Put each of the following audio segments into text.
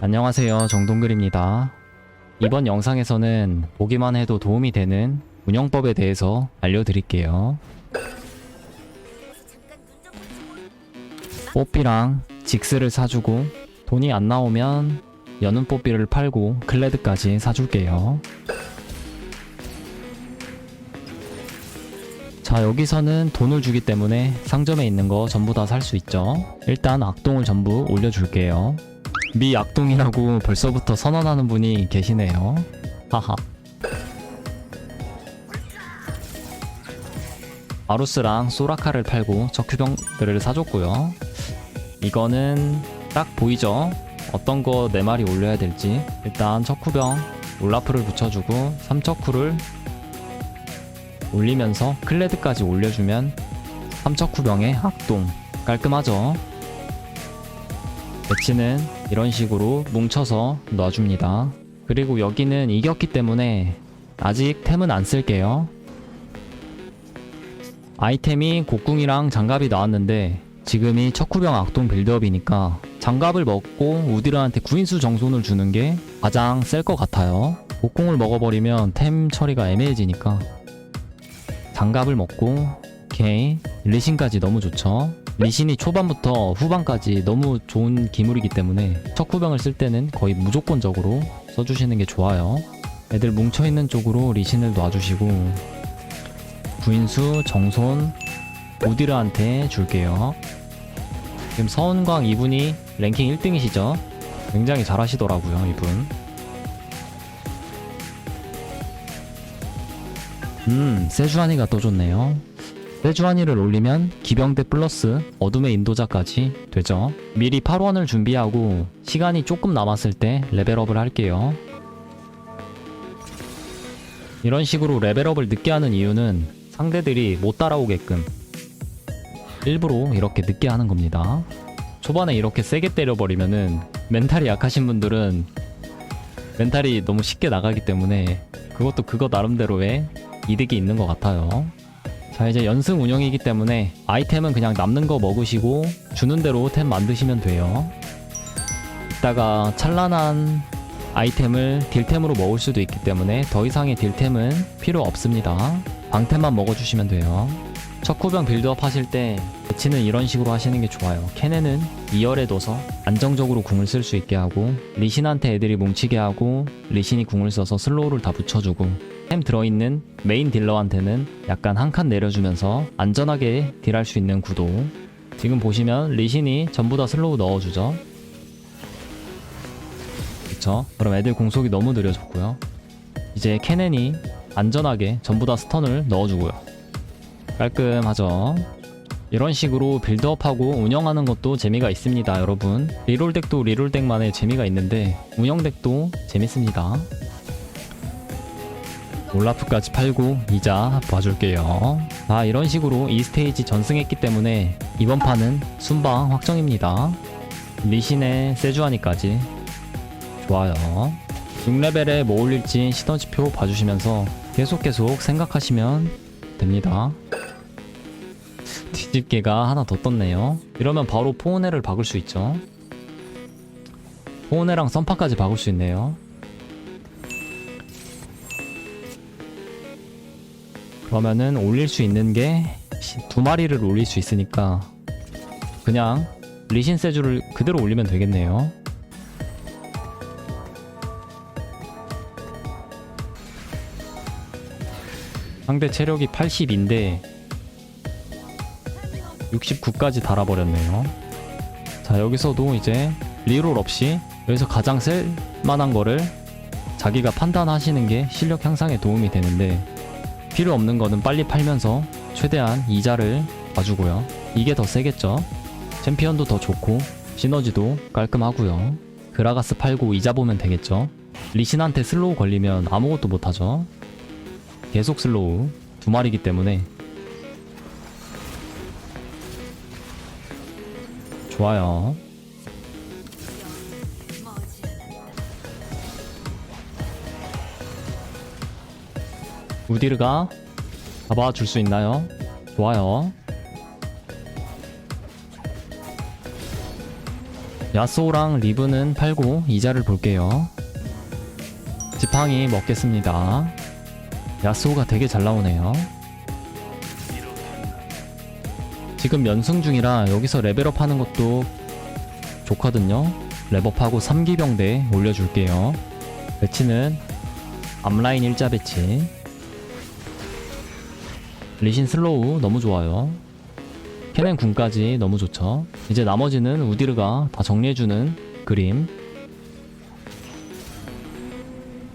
안녕하세요. 정동글입니다. 이번 영상에서는 보기만 해도 도움이 되는 운영법에 대해서 알려드릴게요. 뽀삐랑 직스를 사주고 돈이 안 나오면 여는 뽀삐를 팔고 클레드까지 사줄게요. 자 여기서는 돈을 주기 때문에 상점에 있는 거 전부 다 살 수 있죠. 일단 악동을 전부 올려줄게요 미 악동이라고 벌써부터 선언하는 분이 계시네요. 하하. 아루스랑 소라카를 팔고 적큐병들을 사줬고요. 이거는 딱 보이죠? 어떤 거네 마리 올려야 될지. 일단 척후병 올라프를 붙여주고 3척후를 올리면서 클레드까지 올려주면 3척후병의 악동. 깔끔하죠 배치는 이런 식으로 뭉쳐서 놔줍니다. 그리고 여기는 이겼기 때문에 아직 템은 안 쓸게요. 아이템이 곡궁이랑 장갑이 나왔는데 지금이 척후병 악동 빌드업이니까 장갑을 먹고 우디르한테 구인수 정손을 주는 게 가장 셀 것 같아요. 곡궁을 먹어버리면 템 처리가 애매해지니까. 장갑을 먹고 오케이. 리신까지 너무 좋죠 리신이 초반부터 후반까지 너무 좋은 기물이기 때문에 척후병을 쓸 때는 거의 무조건적으로 써주시는 게 좋아요. 애들 뭉쳐있는 쪽으로 리신을 놔주시고 구인수 정손 오디르한테 줄게요. 지금 서은광 이분이 랭킹 1등이시죠? 굉장히 잘하시더라고요 이분. 음, 세주안이가 또 좋네요. 세주안이를 올리면 기병대 플러스 어둠의 인도자까지 되죠. 미리 8원을 준비하고 시간이 조금 남았을 때 레벨업을 할게요. 이런 식으로 레벨업을 늦게 하는 이유는 상대들이 못 따라오게끔 일부러 이렇게 늦게 하는 겁니다. 초반에 이렇게 세게 때려버리면은 멘탈이 약하신 분들은 멘탈이 너무 쉽게 나가기 때문에 그것도 그거 나름대로의 이득이 있는 것 같아요. 자 이제 연승 운영이기 때문에 아이템은 그냥 남는 거 먹으시고 주는 대로 템 만드시면 돼요. 이따가 찬란한 아이템을 딜템으로 먹을 수도 있기 때문에 더 이상의 딜템은 필요 없습니다. 방템만 먹어주시면 돼요. 척후병 빌드업 하실 때 배치는 이런 식으로 하시는 게 좋아요. 캐넨은 2열에 둬서 안정적으로 궁을 쓸 수 있게 하고 리신한테 애들이 뭉치게 하고 리신이 궁을 써서 슬로우를 다 붙여주고 템 들어있는 메인 딜러한테는 약간 한 칸 내려주면서 안전하게 딜할 수 있는 구도. 지금 보시면 리신이 전부 다 슬로우 넣어주죠. 그쵸? 그럼 애들 공속이 너무 느려졌고요. 이제 캐넨이 안전하게 전부 다 스턴을 넣어주고요 깔끔하죠. 이런 식으로 빌드업하고 운영하는 것도 재미가 있습니다 여러분. 리롤 덱도 리롤 덱만의 재미가 있는데 운영 덱도 재밌습니다. 올라프까지 팔고 이자 봐줄게요. 자 이런 식으로 이 스테이지 전승했기 때문에 이번 판은 순방 확정입니다. 리신의 세주아니까지. 좋아요. 6레벨에 뭐 올릴지 시너지표 봐주시면서 계속 계속 생각하시면 됩니다. 뒤 집개가 하나 더 떴네요. 이러면 바로 포은혜를 박을 수 있죠. 포은혜랑 썬파까지 박을 수 있네요. 그러면은 올릴 수 있는 게 두 마리를 올릴 수 있으니까 그냥 리신 세주를 그대로 올리면 되겠네요. 상대 체력이 80인데 69까지 달아버렸네요. 자 여기서도 이제 리롤 없이 여기서 가장 쓸 만한 거를 자기가 판단하시는 게 실력 향상에 도움이 되는데 필요 없는 거는 빨리 팔면서 최대한 이자를 봐주고요. 이게 더 세겠죠. 챔피언도 더 좋고 시너지도 깔끔하고요. 그라가스 팔고 이자 보면 되겠죠. 리신한테 슬로우 걸리면 아무것도 못하죠. 계속 슬로우 두 마리기 때문에 좋아요. 우디르가 잡아줄 수 있나요? 좋아요. 야쏘랑 리브는 팔고 이자를 볼게요. 지팡이 먹겠습니다. 야쏘가 되게 잘 나오네요. 지금 연승 중이라 여기서 레벨업 하는 것도 좋거든요. 랩업하고 3기병대 올려줄게요. 배치는 앞라인 일자 배치. 리신 슬로우 너무 좋아요. 캐넨 군까지 너무 좋죠. 이제 나머지는 우디르가 다 정리해주는 그림.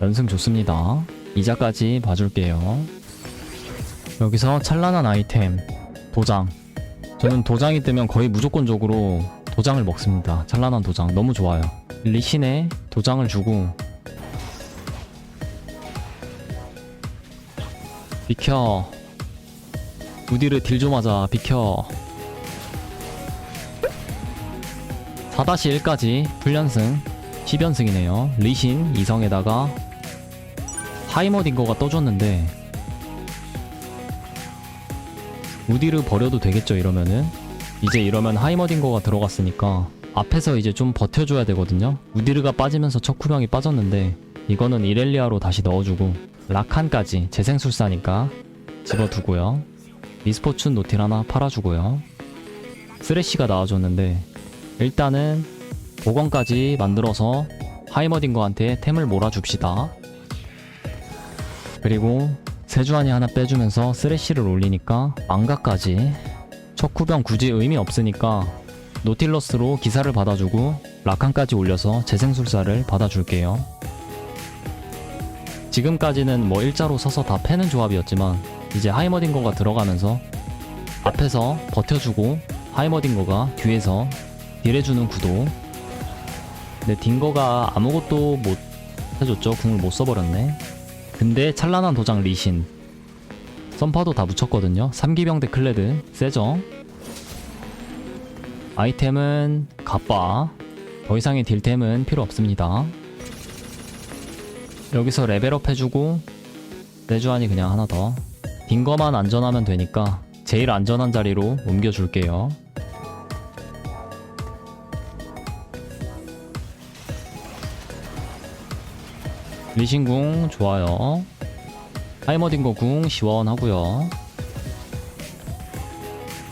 연승 좋습니다. 이자까지 봐줄게요. 여기서 찬란한 아이템 도장. 저는 도장이 뜨면 거의 무조건적으로 도장을 먹습니다. 찬란한 도장 너무 좋아요. 리신에 도장을 주고 비켜 우디르 딜좀 하자 비켜 4-1까지 풀연승 10연승이네요 리신 2성에다가 하이머딩거가 떠줬는데 우디르 버려도 되겠죠 이러면은? 이제 이러면 하이머딩거가 들어갔으니까 앞에서 이제 좀 버텨줘야 되거든요. 우디르가 빠지면서 척후병이 빠졌는데 이거는 이렐리아로 다시 넣어주고 라칸까지 재생술사니까 집어두고요. 미스포춘 노틸 하나 팔아주고요. 쓰레쉬가 나와줬는데 일단은 복원까지 만들어서 하이머딩거한테 템을 몰아줍시다. 그리고 세주안이 하나 빼주면서 쓰레쉬를 올리니까 망가까지. 척후병 굳이 의미 없으니까 노틸러스로 기사를 받아주고 라칸까지 올려서 재생술사를 받아줄게요. 지금까지는 뭐 일자로 서서 다 패는 조합이었지만 이제 하이머딩거가 들어가면서 앞에서 버텨주고 하이머딩거가 뒤에서 딜해주는 구도. 근데 딩거가 아무것도 못 해줬죠. 궁을 못 써버렸네 근데 찬란한 도장 리신. 썬파도 다 묻혔거든요. 3기병대 클레드. 세죠? 아이템은 갑바. 더 이상의 딜템은 필요 없습니다. 여기서 레벨업 해주고 내주안이 그냥 하나 더. 딩거만 안전하면 되니까 제일 안전한 자리로 옮겨줄게요 리신궁 좋아요. 하이머딩거 궁 시원하고요.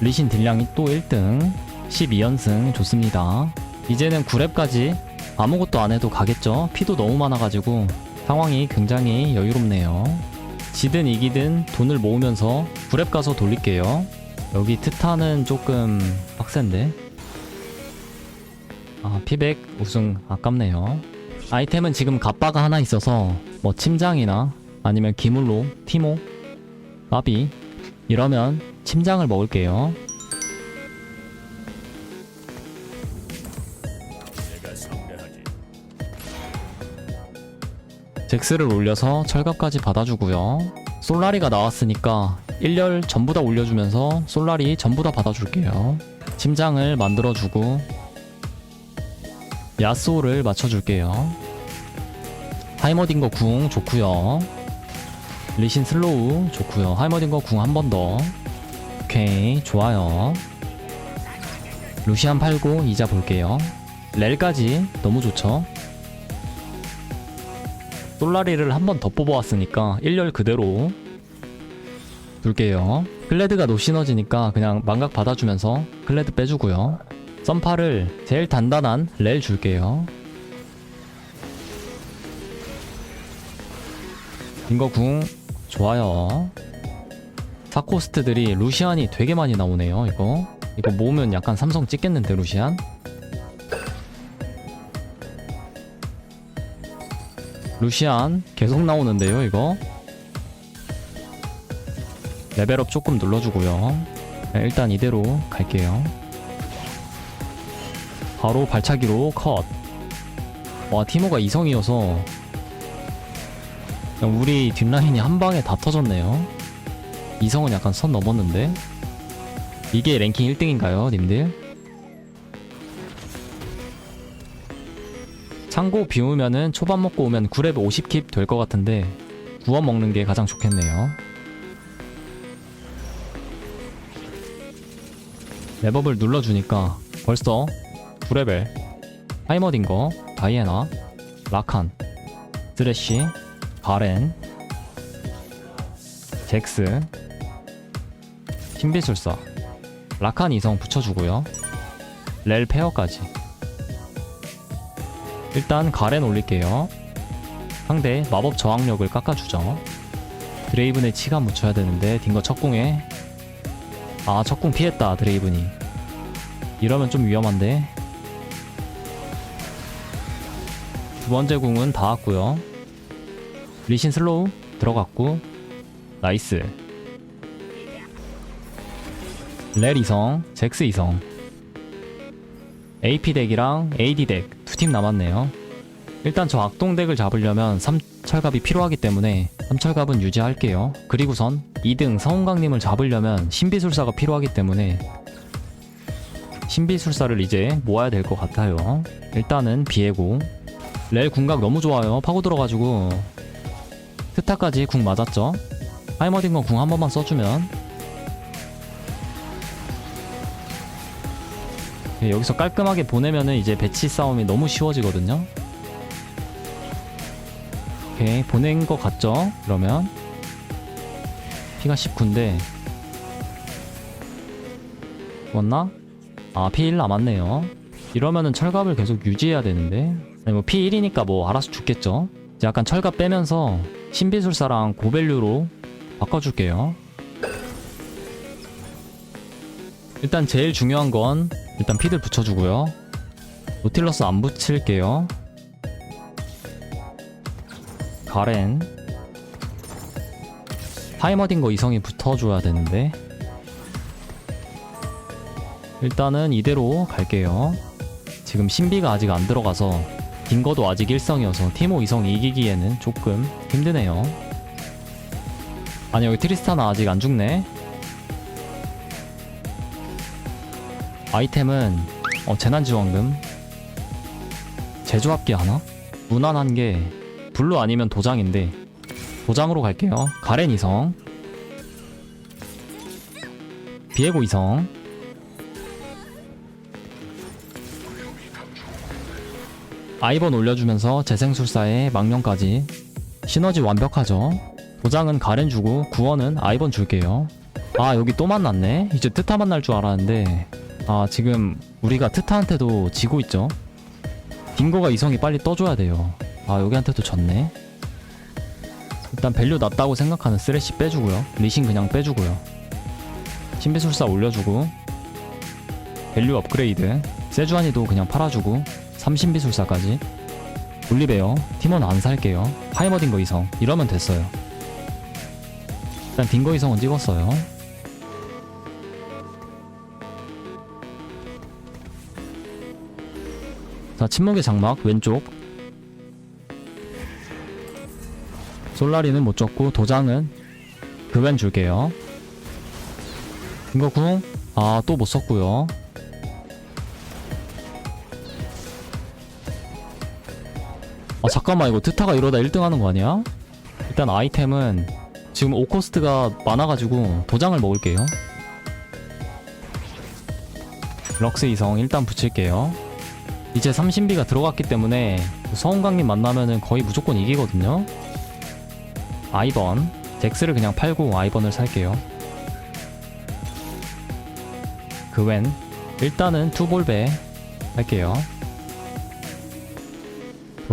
리신 딜량이 또 1등. 12연승 좋습니다. 이제는 9렙까지 아무것도 안 해도 가겠죠? 피도 너무 많아가지고 상황이 굉장히 여유롭네요. 지든 이기든 돈을 모으면서 9렙 가서 돌릴게요. 여기 트타는 조금 빡센데. 아 피백 우승 아깝네요 아이템은 지금 갑바가 하나 있어서 뭐 침장이나 아니면 기물로 티모 마비 이러면 침장을 먹을게요. 잭스를 올려서 철갑까지 받아주고요. 솔라리가 나왔으니까 1열 전부 다 올려주면서 솔라리 전부 다 받아줄게요. 침장을 만들어주고 야스오를 맞춰줄게요 하이머딩거 궁 좋구요. 리신 슬로우 좋구요. 하이머딩거 궁 한 번 더. 오케이 좋아요. 루시안 팔고 이자 볼게요. 렐까지 너무 좋죠? 솔라리를 한 번 더 뽑아왔으니까 1열 그대로 둘게요. 클레드가 노 시너지니까 그냥 망각 받아주면서 클레드 빼주고요. 썬파를 제일 단단한 렐 줄게요 인거궁. 좋아요. 사코스트들이 루시안이 되게 많이 나오네요 이거. 이거 모으면 약간 삼성 찍겠는데 루시안? 루시안 계속 나오는데요 이거? 레벨업 조금 눌러주고요. 네, 일단 이대로 갈게요. 바로 발차기로 컷. 와, 티모가 이성이어서 우리 뒷라인이 한 방에 다 터졌네요. 이성은 약간 선 넘었는데. 이게 랭킹 1등인가요, 님들? 창고 비우면은 초밥 먹고 오면 9렙 50킵 될 것 같은데 구워 먹는 게 가장 좋겠네요. 랩업을 눌러주니까 벌써 9레벨 하이머딩거 다이애나 라칸 드레쉬 가렌 잭스 신비술사 라칸 이성 붙여주고요. 렐 페어까지. 일단 가렌 올릴게요. 상대 마법 저항력을 깎아주죠. 드레이븐의 치가 묻혀야 되는데 딩거 첫궁에. 아 첫궁 피했다 드레이븐이. 이러면 좀 위험한데. 두 번째 궁은 다 왔고요 리신 슬로우 들어갔고 나이스. 렐 이성 잭스 이성. AP 덱이랑 AD 덱 두 팀 남았네요. 일단 저 악동 덱을 잡으려면 3철갑이 필요하기 때문에 3철갑은 유지할게요. 그리고선 2등 서운강님을 잡으려면 신비술사가 필요하기 때문에 신비술사를 이제 모아야 될 것 같아요. 일단은 비에고. 렐 궁각 너무 좋아요. 파고 들어가지고 트타까지 궁 맞았죠? 하이머딩건 궁 한 번만 써주면. 네, 여기서 깔끔하게 보내면은 이제 배치 싸움이 너무 쉬워지거든요. 오케이 보낸 것 같죠? 그러면. 피가 19인데. 맞나? 아 P1 남았네요. 이러면은 철갑을 계속 유지해야 되는데. 아니 뭐 P1이니까 뭐 알아서 죽겠죠? 약간 철갑 빼면서 신비술사랑 고밸류로 바꿔줄게요. 일단 제일 중요한 건 일단 피들 붙여주고요. 노틸러스 안 붙일게요. 가렌. 하이머딩거 이성이 붙어줘야 되는데. 일단은 이대로 갈게요. 지금 신비가 아직 안 들어가서 딩거도 아직 일성이어서 티모 이성 이기기에는 조금 힘드네요. 아니 여기 트리스타나 아직 안 죽네? 아이템은 어 재난지원금? 제조합기 하나? 무난한 게 블루 아니면 도장인데. 도장으로 갈게요. 가렌 이성. 비에고 이성 아이번 올려주면서 재생술사에 망령까지. 시너지 완벽하죠? 도장은 가렌 주고 구원은 아이번 줄게요. 아 여기 또 만났네. 이제 트타 만날 줄 알았는데. 아 지금 우리가 트타한테도 지고 있죠? 딩거가 이성이 빨리 떠줘야 돼요. 아 여기한테도 졌네. 일단 밸류 낮다고 생각하는 쓰레쉬 빼주고요. 리신 그냥 빼주고요. 신비술사 올려주고. 밸류 업그레이드. 세주안이도 그냥 팔아주고 삼신비술사까지. 올리베어 팀원 안 살게요. 하이머 딩거 이성. 이러면 됐어요. 일단 딩거 이성은 찍었어요. 자 침묵의 장막 왼쪽. 솔라리는 못 줬고 도장은 그웬 줄게요. 이거 궁? 아또 못 썼고요 아 잠깐만 이거 트타가 이러다 1등 하는 거 아니야? 일단 아이템은 지금 5코스트가 많아가지고 도장을 먹을게요. 럭스 이성 일단 붙일게요. 이제 삼신비가 들어갔기 때문에 서운강님 만나면은 거의 무조건 이기거든요. 아이번 잭스를 그냥 팔고 아이번을 살게요. 그웬 일단은 투볼배 할게요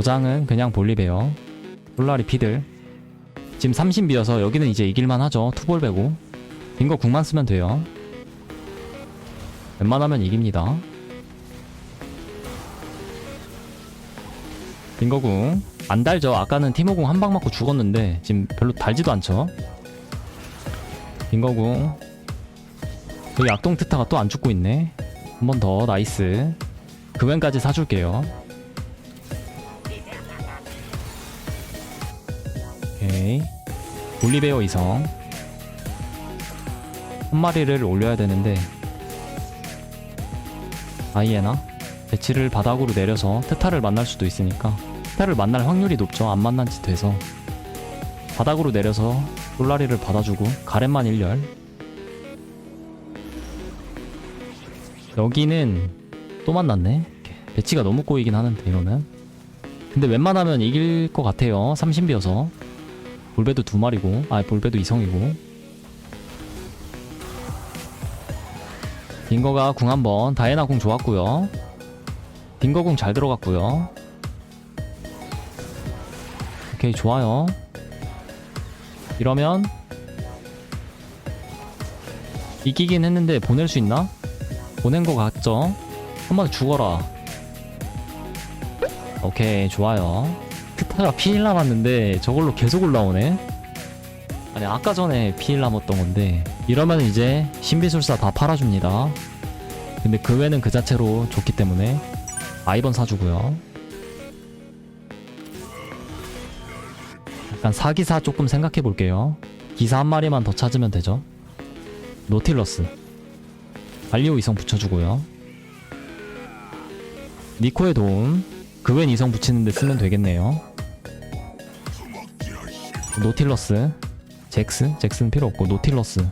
도장은 그냥 볼리베어 솔라리 피들. 지금 30비여서 여기는 이제 이길만 하죠. 투볼 배고. 빈거 궁만 쓰면 돼요. 웬만하면 이깁니다. 빈거궁. 안 달죠. 아까는 티모궁 한 방 맞고 죽었는데 지금 별로 달지도 않죠. 빈거궁. 여기 악동 트타가 또 안 죽고 있네. 한 번 더. 나이스. 그웬까지 사줄게요 오케이 올리베어 이성. 한 마리를 올려야 되는데. 아이에나? 배치를 바닥으로 내려서 트타를 만날 수도 있으니까. 트타를 만날 확률이 높죠. 안 만난 짓 돼서. 바닥으로 내려서 솔라리를 받아주고 가렌만 1열 여기는 또 만났네. 배치가 너무 꼬이긴 하는데 이거는 근데 웬만하면 이길 것 같아요. 30비여서 볼배도 두 마리고 아 볼배도 이성이고. 딩거가 궁 한번 다이애나 궁 좋았고요. 딩거 궁 잘 들어갔고요. 오케이 좋아요. 이러면 이기긴 했는데 보낼 수 있나? 보낸 거 같죠? 한번 죽어라. 오케이 좋아요 크타가 피일 남았는데 저걸로 계속 올라오네. 아니 아까 전에 피일 남았던 건데 이러면 이제 신비술사 다 팔아줍니다. 근데 그 외는 그 자체로 좋기 때문에 아이번 사주고요. 약간 사기사 조금 생각해 볼게요. 기사 한 마리만 더 찾으면 되죠? 노틸러스. 알리오 이성 붙여주고요. 니코의 도움. 그웬 이성 붙이는데 쓰면 되겠네요 노틸러스 잭스? 잭스는 필요 없고 노틸러스.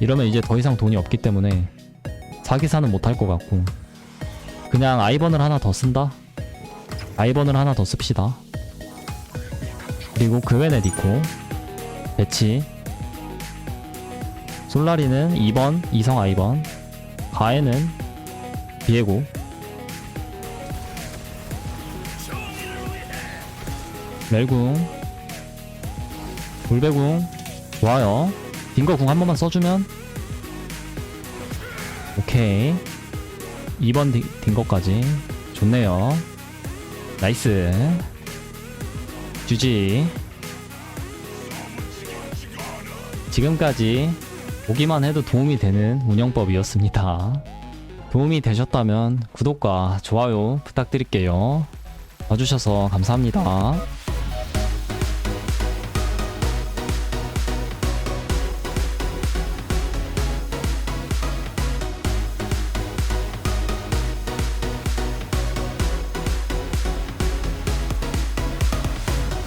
이러면 이제 더 이상 돈이 없기 때문에 사기사는 못할 것 같고. 그냥 아이번을 하나 더 쓴다? 아이번을 하나 더 씁시다. 그리고 그웬의 니코 배치. 솔라리는 2번 이성 아이번. 가에는 비에고. 멜궁 불배궁. 좋아요. 딩거 궁 한 번만 써주면. 오케이. 2번 딩, 딩거까지. 좋네요. 나이스. GG 지금까지 보기만 해도 도움이 되는 운영법이었습니다. 도움이 되셨다면 구독과 좋아요 부탁드릴게요. 봐주셔서 감사합니다